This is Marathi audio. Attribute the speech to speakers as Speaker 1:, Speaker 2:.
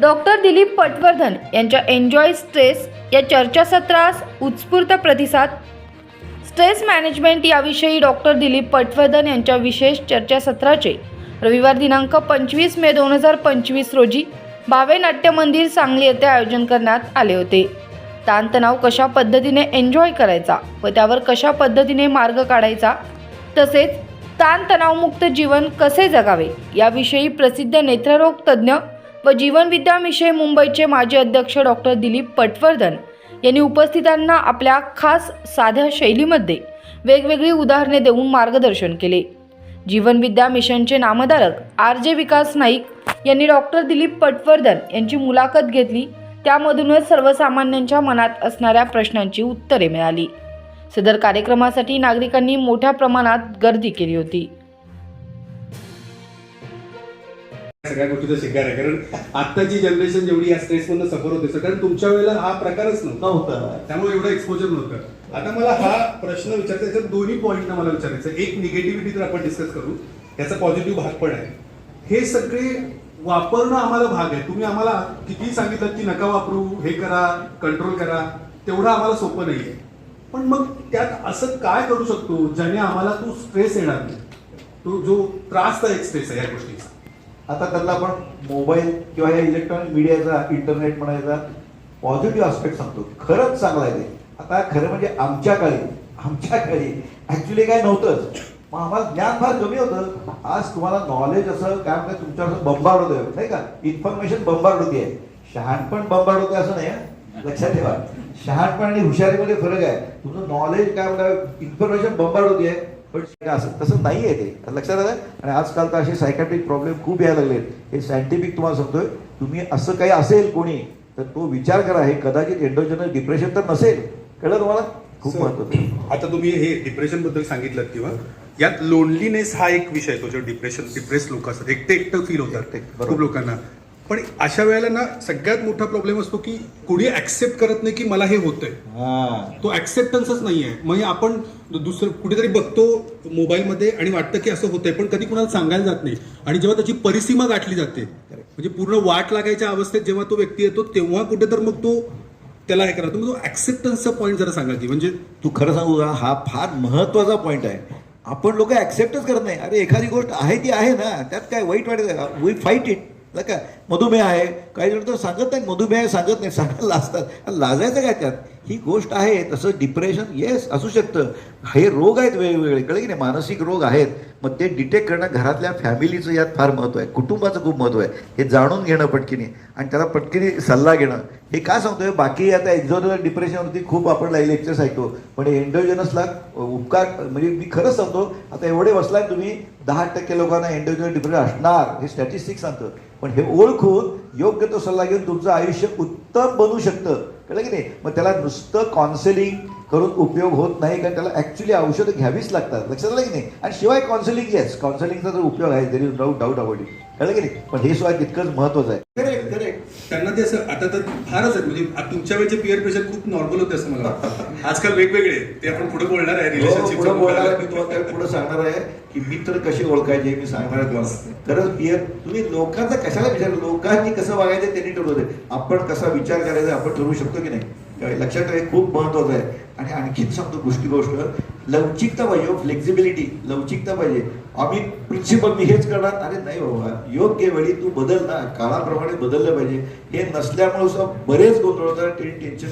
Speaker 1: डॉक्टर दिलीप पटवर्धन यांच्या एन्जॉय स्ट्रेस या चर्चासत्रास उत्स्फूर्त प्रतिसाद. स्ट्रेस मॅनेजमेंट याविषयी डॉक्टर दिलीप पटवर्धन यांच्या विशेष चर्चासत्राचे रविवार दिनांक पंचवीस मे दोन हजार पंचवीस रोजी भावे नाट्य मंदिर सांगली येथे आयोजन करण्यात आले होते. ताणतणाव कशा पद्धतीने एन्जॉय करायचा व त्यावर कशा पद्धतीने मार्ग काढायचा तसेच ताणतणावमुक्त जीवन कसे जगावे याविषयी प्रसिद्ध नेत्ररोग तज्ज्ञ व जीवनविद्याविषयी मुंबईचे माजी अध्यक्ष डॉक्टर दिलीप पटवर्धन यांनी उपस्थितांना आपल्या खास साध्या शैलीमध्ये वेगवेगळी उदाहरणे देऊन मार्गदर्शन केले. जीवनविद्या मिशनचे नामधारक आर जे विकास नाईक यांनी डॉक्टर दिलीप पटवर्धन यांची मुलाखत घेतली. त्यामधूनच सर्वसामान्यांच्या मनात असणाऱ्या प्रश्नांची उत्तरे मिळाली. सदर कार्यक्रमासाठी नागरिकांनी मोठ्या प्रमाणात गर्दी केली होती.
Speaker 2: सगळ्या गोष्टीचा शिकार आहे. कारण आत्ताची जनरेशन जेवढी या स्ट्रेस मधून सफर होते कारण तुमच्या वेळेला हा प्रकारच नव्हता.
Speaker 3: नव्हतं
Speaker 2: त्यामुळे एवढं एक्सपोजर नव्हतं. आता मला हा प्रश्न विचारायचा याच्यात दोन्ही पॉईंट मला विचारायचं. एक निगेटिव्हिटी तर आपण डिस्कस करू. याचा पॉझिटिव्ह भाग पण आहे. हे सगळे वापरणं आम्हाला भाग आहे. तुम्ही आम्हाला किती सांगितलं की नका वापरू हे करा कंट्रोल करा तेवढं आम्हाला सोपं नाहीये. पण मग त्यात असं काय करू शकतो ज्याने आम्हाला तो स्ट्रेस येणार नाही? तो जो त्रासदायक स्ट्रेस आहे या गोष्टीचा.
Speaker 3: आता त्यांना आपण मोबाईल किंवा या इलेक्ट्रॉनिक मीडियाचा इंटरनेट म्हणायचा पॉझिटिव्ह आस्पेक्ट सांगतो. खरंच चांगला आहे ते. आता खरं म्हणजे आमच्या काळी आमच्या काळी ऍक्च्युली काय नव्हतंच. मग आम्हाला ज्ञान फार कमी होतं. आज तुम्हाला नॉलेज असं काय म्हणतात तुमच्यावर बंबाड होतं नाही का? इन्फॉर्मेशन बंबाड होती आहे शहाणपण बंबाड होते असं नाही लक्षात ठेवा. शहाणपण आणि हुशारीमध्ये फरक आहे. तुमचं नॉलेज काय म्हणतात इन्फॉर्मेशन बंबाड होती आहे पण असं तसं नाही आहे ते लक्षात आलं आणि आजकाल तर असे सायकॅट्रिक प्रॉब्लेम खूप यायला लागलेत. हे सायंटिफिक तुम्हाला सांगतोय तुम्ही असं काही असेल कोणी तर तो विचार करा. हे कदाचित एन्डोजनस डिप्रेशन तर नसेल. कळलं तुम्हाला? खूप महत्वाचं.
Speaker 2: आता तुम्ही हे डिप्रेशनबद्दल सांगितलं किंवा यात लोनलीनेस हा एक विषय तो जो डिप्रेशन डिप्रेस लोक असतात. एकटे एकटं फील होतात. खूप लोकांना. पण अशा वेळेला ना सगळ्यात मोठा प्रॉब्लेम असतो की कुणी ऍक्सेप्ट करत नाही की मला हे होतंय.
Speaker 3: हा.
Speaker 2: तो ऍक्सेप्टन्सच नाहीये. म्हणजे आपण दुसरं कुठेतरी बघतो मोबाईलमध्ये आणि वाटतं की असं होतंय पण कधी कुणाला सांगायला जात नाही. आणि जेव्हा त्याची परिसीमा गाठली जाते म्हणजे पूर्ण वाट लागायच्या अवस्थेत जेव्हा तो व्यक्ती येतो तेव्हा कुठे तर मग तो त्याला हे करा तुम्ही तो ऍक्सेप्टन्सचा पॉईंट जरा सांगा की म्हणजे
Speaker 3: तू खरं सांगू का? हा फार महत्त्वाचा पॉईंट आहे. आपण लोक ऍक्सेप्टच करत नाही. अरे एखादी गोष्ट आहे ती आहे ना त्यात काय वाईट वाटत वी फाईट इट का? मधुमेह आहे. काही जण तर सांगत नाही मधुमेह सांगत नाही सांगायला लाजतात. लाजायचं काय त्यात? ही गोष्ट आहे तसं डिप्रेशन येस असू शकतं. हे रोग आहेत वेगवेगळे. कळे की नाही? मानसिक रोग आहेत. मग ते डिटेक्ट करणं घरातल्या फॅमिलीचं यात फार महत्त्व आहे. कुटुंबाचं खूप महत्त्व आहे. हे जाणून घेणं पटकीने. आणि त्याला पटकीने सल्ला घेणं. हे का सांगतोय? बाकी आता एक्झॉनल डिप्रेशनवरती खूप आपण लेक्चर्स ऐकतो. पण एन्डोजनसला उपकार म्हणजे मी खरंच सांगतो आता एवढे बसलाय तुम्ही दहा टक्के लोकांना एन्डोजनल डिप्रेशन असणार. हे स्टॅटिस्टिक सांगतं. पण हे ओळखून योग्य तो सल्ला घेऊन तुमचं आयुष्य उत्तम बनू शकतं. कळलं की नाही? मग त्याला नुसतं काउन्सिलिंग करून उपयोग होत नाही कारण त्याला ऍक्च्युली औषधं घ्यावीच लागतात. लक्षात आलं की नाही? आणि शिवाय काउन्सिलिंग येस काउन्सिलिंगचा जर उपयोग आहे तरी नो डाऊट अबाउट इट कळलं की नाही? पण हे सुद्धा तितकंच महत्वाचं आहे.
Speaker 2: करेक्ट करेक्ट त्यांना ते असं आता तर फारच आहे म्हणजे तुमच्या वेळचे पिअर प्रेशर खूप नॉर्मल होते असं मला वाटतं. आजकाल वेगवेगळे. ते आपण पुढे बोलणार आहे
Speaker 3: हो,
Speaker 2: रिलेशनशिप
Speaker 3: तुम्हाला काय पुढे सांगणार आहे. की मित्र कसे ओळखायचे मी सांगणार खरंच पियर तुम्ही लोकांचा कशाला विचार लोकांनी कसं वागायचं त्यांनी ठरवलं आपण कसा विचार करायचा आपण ठरवू शकतो की नाही? लक्षात ठेवा हे खूप महत्वाचं आहे. आणि आणखीन सांगतो गोष्टी गोष्ट लवचिकता पाहिजे हो, फ्लेक्झिबिलिटी लवचिकता पाहिजे. आम्ही प्रिन्सिपल मी हेच करणार अरे नाही बाबा योग्य वेळी तू बदल ना काळाप्रमाणे बदललं पाहिजे. हे नसल्यामुळे सुद्धा बरेच गोंधळ होतात टेन्शन